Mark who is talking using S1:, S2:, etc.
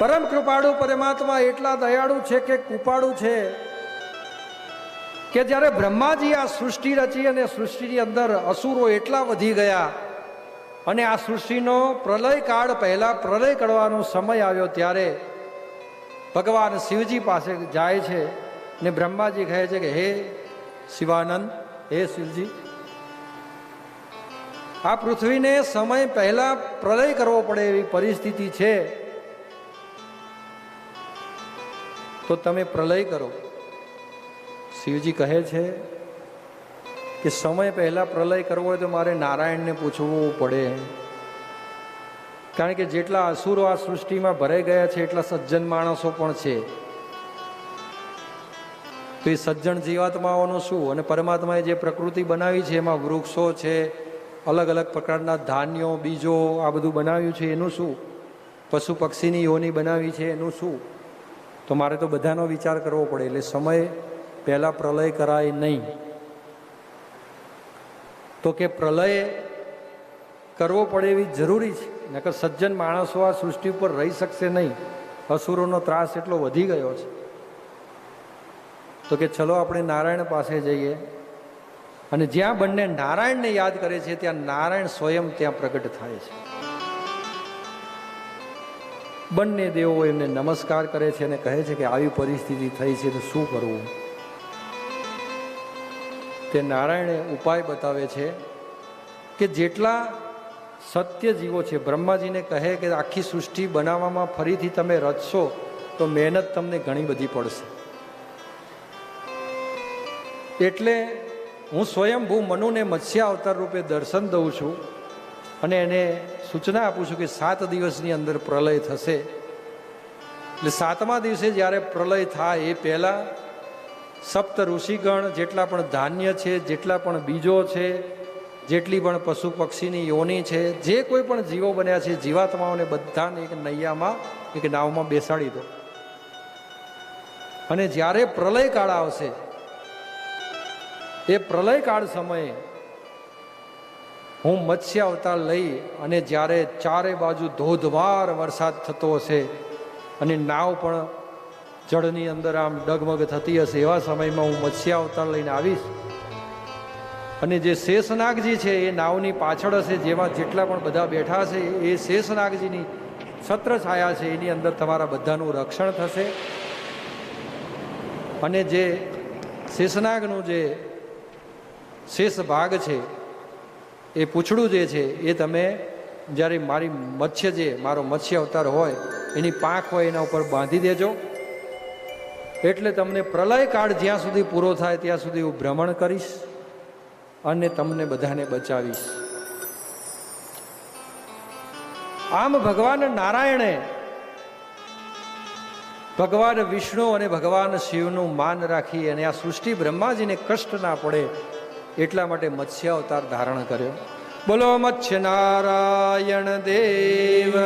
S1: પરમ કૃપાળુ પરમાત્મા એટલા દયાળુ છે કે કૃપાળુ છે કે જ્યારે બ્રહ્માજી આ સૃષ્ટિ રચી અને સૃષ્ટિની અંદર અસુરો એટલા વધી ગયા અને આ સૃષ્ટિનો પ્રલય કાળ પહેલા પ્રલય કરવાનો સમય આવ્યો ત્યારે ભગવાન શિવજી પાસે જાય છે ને બ્રહ્માજી કહે છે કે હે શિવાનંદ, હે શિવજી, આ પૃથ્વીને સમય પહેલા પ્રલય કરવો પડે એવી પરિસ્થિતિ છે. તો તમે પ્રલય કરો શિવજી કહે છે કે સમય પહેલા પ્રલય કરવો હોય તો મારે નારાયણને પૂછવું પડે કારણ કે જેટલા અસુરો આ સૃષ્ટિમાં ભરાઈ ગયા છે એટલા સજ્જન માણસો પણ છે। તો એ સજ્જન જીવાત્માઓનું શું? અને પરમાત્માએ જે પ્રકૃતિ બનાવી છે, એમાં વૃક્ષો છે, અલગ અલગ પ્રકારના ધાન્યો, બીજો આ બધું બનાવ્યું છે, એનું શું? પશુ પક્ષીની યોની બનાવી છે, એનું શું? તો મારે તો બધાનો વિચાર કરવો પડે, એટલે સમય પહેલાં પ્રલય કરાય નહીં. તો કે પ્રલય કરવો પડે એવી જરૂરી છે. નકર સજ્જન માણસો આ સૃષ્ટિ ઉપર રહી શકશે નહીં. અસુરોનો ત્રાસ એટલો વધી ગયો છે. તો કે ચલો આપણે નારાયણ પાસે જઈએ. અને જ્યાં બંને નારાયણને યાદ કરે છે, ત્યાં નારાયણ સ્વયં ત્યાં પ્રગટ થાય છે. બંને દેવો એમને નમસ્કાર કરે છે અને કહે છે કે આવી પરિસ્થિતિ થઈ છે તો શું કરવું? તે નારાયણે ઉપાય બતાવે છે કે જેટલા સત્ય જીવો છે, બ્રહ્માજીને કહે કે આખી સૃષ્ટિ બનાવવામાં ફરીથી તમે રચશો, તો મહેનત તમને ઘણી બધી પડશે. એટલે હું સ્વયંભૂ મનુને મત્સ્ય અવતાર રૂપે દર્શન દઉં છું. અને એને સૂચના આપું છું કે સાત દિવસની અંદર પ્રલય થશે. એટલે સાતમા દિવસે જ્યારે પ્રલય થાય એ પહેલાં સપ્ત ઋષિગણ જેટલા પણ ધાન્ય છે, જેટલા પણ બીજો છે, જેટલી પણ પશુ પક્ષીની યોની છે, જે કોઈ પણ જીવો બન્યા છે, જીવાત્માઓને બધાને એક નૈયામાં, એક નાવમાં બેસાડી દો. અને જ્યારે પ્રલય કાળ આવશે, એ પ્રલય કાળ સમયે હું મત્સ્ય અવતાર લઈ અને જ્યારે ચારે બાજુ ધોધમાર વરસાદ થતો હશે અને નાવ પણ જળની અંદર આમ ડગમગ થતી હશે એવા સમયમાં હું મત્સ્ય અવતાર લઈને આવીશ. અને જે શેષનાગજી છે એ નાવની પાછળ હશે, જેમાં જેટલા પણ બધા બેઠા છે એ શેષનાગજીની છત્ર છાયા છે, એની અંદર તમારા બધાનું રક્ષણ થશે. અને જે શેષનાગનું જે શેષ ભાગ છે એ પૂંછડું જે છે, એ તમે જ્યારે મારી મત્સ્ય જે, મારો મત્સ્ય અવતાર હોય, એની પાંખ હોય, એના ઉપર બાંધી દેજો. એટલે તમને પ્રલય કાળ જ્યાં સુધી પૂરો થાય, ત્યાં સુધી હું ભ્રમણ કરીશ અને તમને બધાને બચાવીશ. આમ ભગવાન નારાયણે ભગવાન વિષ્ણુ અને ભગવાન શિવનું માન રાખી અને આ સૃષ્ટિ બ્રહ્માજીને કષ્ટ ના પડે એટલા માટે મત્સ્ય અવતાર ધારણ કર્યો. બોલો મત્સ્ય નારાયણ દેવ